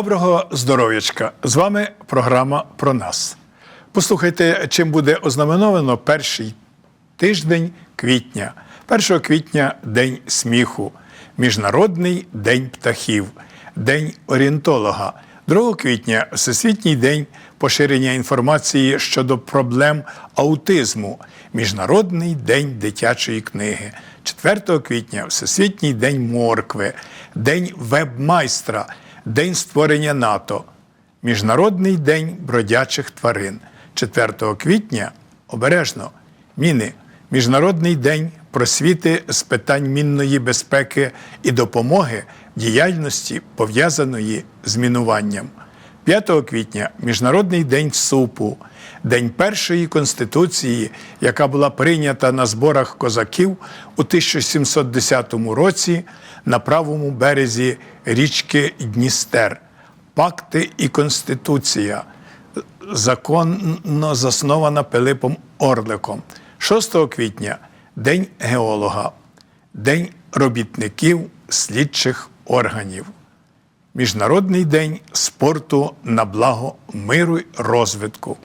Доброго здоров'ячка! З вами програма про нас. Послухайте, чим буде ознаменовано перший тиждень квітня. 1 квітня День сміху, Міжнародний день птахів, День орієнтолога. 2 квітня Всесвітній день поширення інформації щодо проблем аутизму, Міжнародний день дитячої книги. 4 квітня Всесвітній день моркви, День вебмайстра, День створення НАТО, Міжнародний день бродячих тварин. 4 квітня обережно міни. Міжнародний день просвіти з питань мінної безпеки і допомоги в діяльності, пов'язаної з мінуванням. 5 квітня Міжнародний день супу, День першої конституції, яка була прийнята на зборах козаків у 1710 році на правому березі річки Дністер. Пакти і конституція законно заснована Пилипом Орликом. 6 квітня День геолога, День робітників слідчих органів. Міжнародний день спорту на благо миру й розвитку.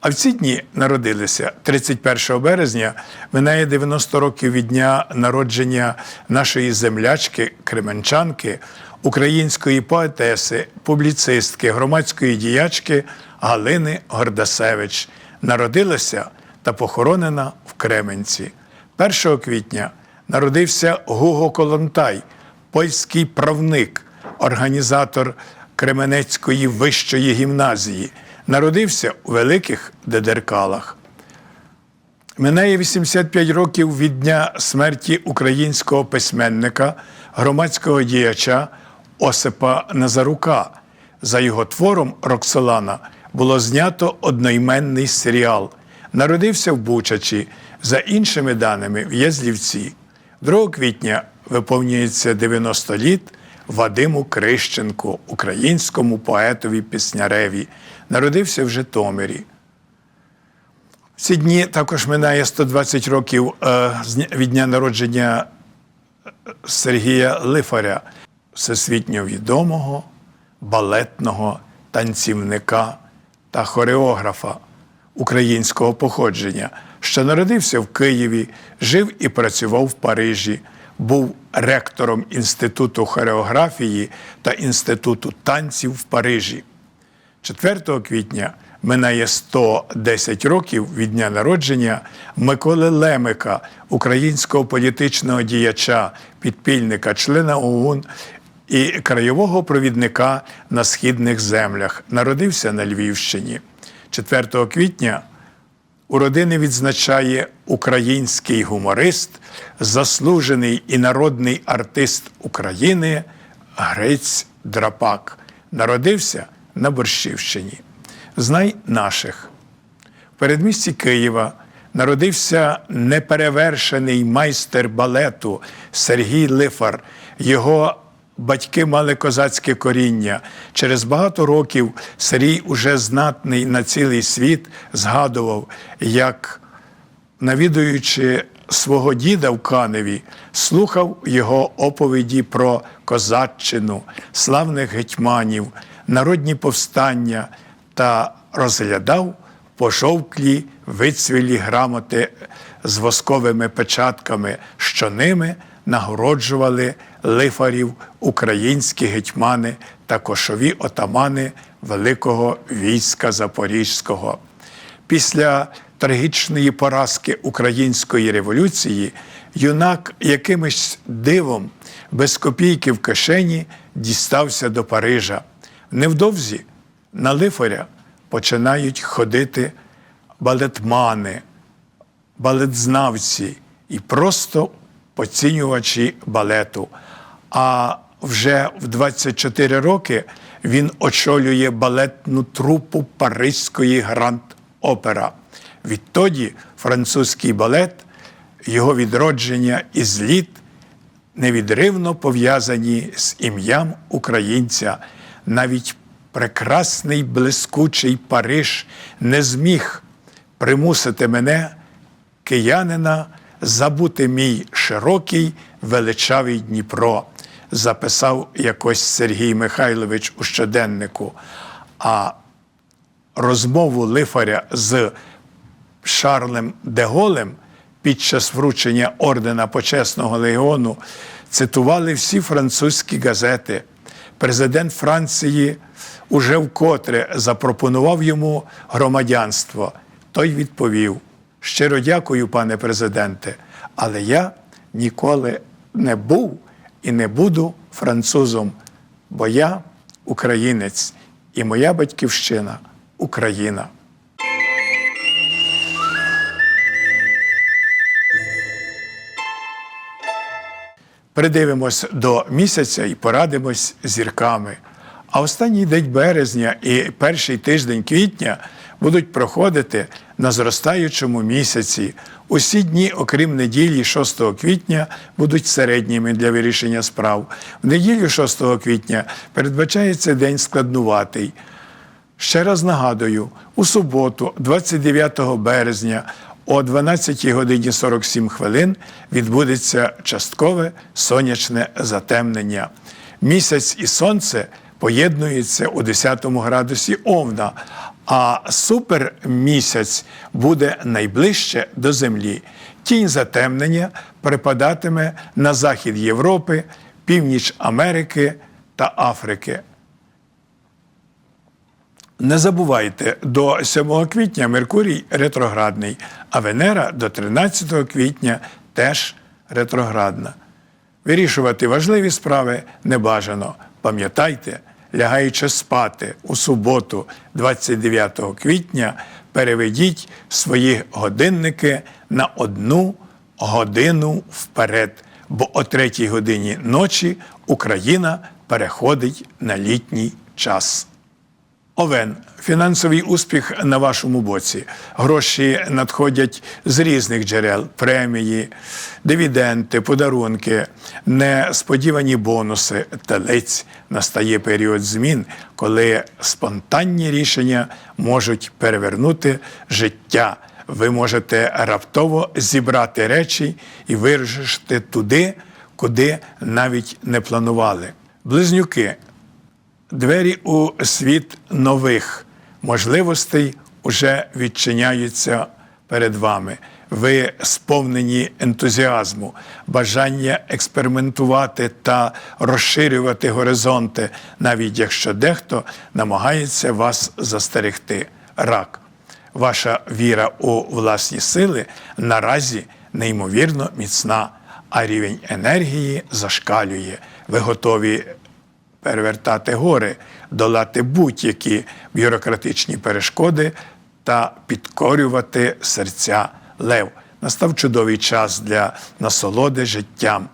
А в ці дні народилися 31 березня, минає 90 років від дня народження нашої землячки, кременчанки, української поетеси, публіцистки, громадської діячки Галини Гордасевич. Народилася та похоронена в Кременці. 1 квітня народився Гуго Колонтай, польський правник, організатор Кременецької вищої гімназії. Народився у Великих Дедеркалах. Минає 85 років від дня смерті українського письменника, громадського діяча Осипа Назарука. За його твором Роксолана було знято одноіменний серіал. Народився в Бучачі, за іншими даними в Язлівці. 2 квітня виповнюється 90 літ Вадиму Крищенку, українському поетові пісняреві. Народився в Житомирі. В ці дні також минає 120 років е, від дня народження е, Сергія Лифаря, всесвітньо відомого балетного танцівника та хореографа українського походження, що народився в Києві, жив і працював в Парижі, був ректором Інституту хореографії та Інституту танців в Парижі. 4 квітня минає 110 років від дня народження Миколи Лемика, українського політичного діяча, підпільника, члена ОУН і краєвого провідника на східних землях. Народився на Львівщині. 4 квітня у родини відзначає український гуморист, заслужений і народний артист України Грець Драпак. Народився на Борщівщині. Знай наших. В передмісті Києва народився неперевершений майстер балету Сергій Лифар. Його батьки мали козацьке коріння. Через багато років Сергій, уже знатний на цілий світ, згадував, як навідуючи свого діда в Каневі, слухав його оповіді про козаччину, славних гетьманів, народні повстання та розглядав пожовклі вицвілі грамоти з восковими печатками, що ними нагороджували лифарів українські гетьмани та кошові отамани Великого війська Запорізького. Після трагічної поразки української революції юнак якимось дивом без копійки в кишені дістався до Парижа. Невдовзі на лифаря починають ходити балетмани, балетзнавці і просто поцінювачі балету. А вже в 24 роки він очолює балетну трупу Паризької Гранд Опера. Відтоді французький балет, його відродження і зліт невідривно пов'язані з ім'ям українця. Навіть прекрасний блискучий Париж не зміг примусити мене, киянина, забути мій широкий величавий Дніпро. записав якось Сергій Михайлович у щоденнику, а розмову лифаря з Шарлем де Голем під час вручення ордена Почесного легіону цитували всі французькі газети. Президент Франції уже вкотре запропонував йому громадянство. Той відповів: щиро дякую, пане президенте, але я ніколи не був і не буду французом, бо я українець, і моя батьківщина Україна. Придивимось до місяця і порадимось зірками. А останній день березня і перший тиждень квітня будуть проходити на зростаючому місяці. Усі дні, окрім неділі 6 квітня, будуть середніми для вирішення справ. В неділю 6 квітня передбачається день складнуватий. Ще раз нагадую, у суботу, 29 березня, о 12 годині 47 хвилин відбудеться часткове сонячне затемнення. Місяць і сонце поєднуються у 10 градусі Овна, а супермісяць буде найближче до Землі. Тінь затемнення припадатиме на захід Європи, північ Америки та Африки. Не забувайте, до 7 квітня Меркурій ретроградний, а Венера до 13 квітня теж ретроградна. Вирішувати важливі справи не бажано. Пам'ятайте, лягаючи спати у суботу, 29 квітня, переведіть свої годинники на одну годину вперед, бо о третій годині ночі Україна переходить на літній час. Овен, фінансовий успіх на вашому боці. Гроші надходять з різних джерел: премії, дивіденти, подарунки, несподівані бонуси. Телець настає період змін, коли спонтанні рішення можуть перевернути життя. Ви можете раптово зібрати речі і вирушити туди, куди навіть не планували. Близнюки. Двері у світ нових можливостей уже відчиняються перед вами. Ви сповнені ентузіазму, бажання експериментувати та розширювати горизонти, навіть якщо дехто намагається вас застерегти. Рак. Ваша віра у власні сили наразі неймовірно міцна, а рівень енергії зашкалює. Ви готові перевертати гори, долати будь-які бюрократичні перешкоди та підкорювати серця лев. Настав чудовий час для насолоди життям.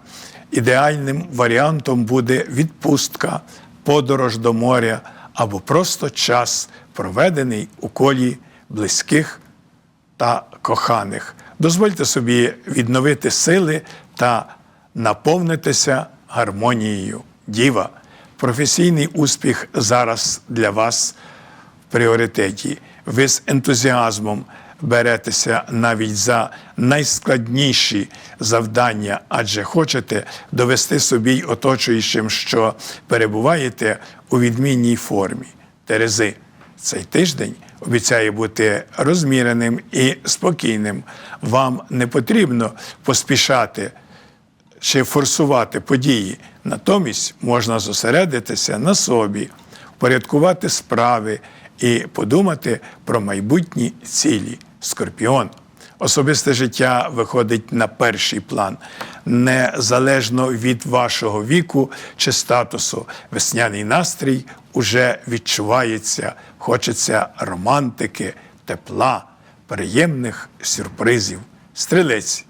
Ідеальним варіантом буде відпустка, подорож до моря або просто час, проведений у колі близьких та коханих. Дозвольте собі відновити сили та наповнитися гармонією. Діва – професійний успіх зараз для вас в пріоритеті. Ви з ентузіазмом беретеся навіть за найскладніші завдання, адже хочете довести собі й оточуючим, що перебуваєте у відмінній формі. Терези, цей тиждень обіцяє бути розміреним і спокійним. Вам не потрібно поспішати чи форсувати події. Натомість можна зосередитися на собі, впорядкувати справи і подумати про майбутні цілі. Скорпіон. Особисте життя виходить на перший план, незалежно від вашого віку чи статусу. Весняний настрій уже відчувається, хочеться романтики, тепла, приємних сюрпризів. Стрілець.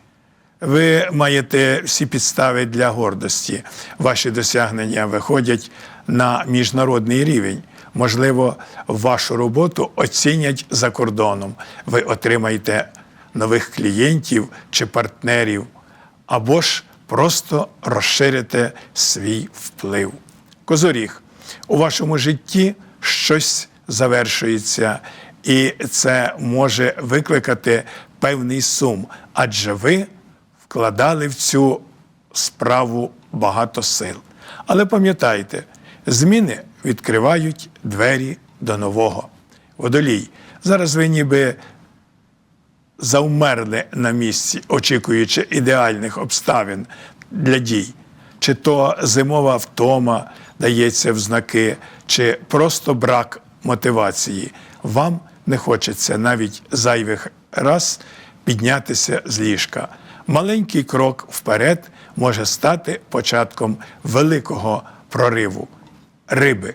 Ви маєте всі підстави для гордості. Ваші досягнення виходять на міжнародний рівень. Можливо, вашу роботу оцінять за кордоном. Ви отримаєте нових клієнтів чи партнерів, або ж просто розширите свій вплив. Козоріг, у вашому житті щось завершується, і це може викликати певний сум, адже ви вкладали в цю справу багато сил. Але пам'ятайте, зміни відкривають двері до нового. Водолій. Зараз ви ніби завмерли на місці, очікуючи ідеальних обставин для дій. Чи то зимова втома дається в знаки, чи просто брак мотивації. Вам не хочеться навіть зайвих раз піднятися з ліжка. Маленький крок вперед може стати початком великого прориву. Риби.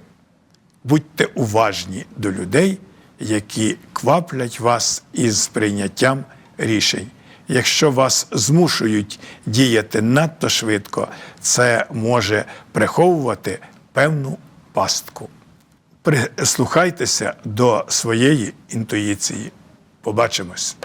Будьте уважні до людей, які кваплять вас із прийняттям рішень. Якщо вас змушують діяти надто швидко, це може приховувати певну пастку. Прислухайтеся до своєї інтуїції. Побачимось!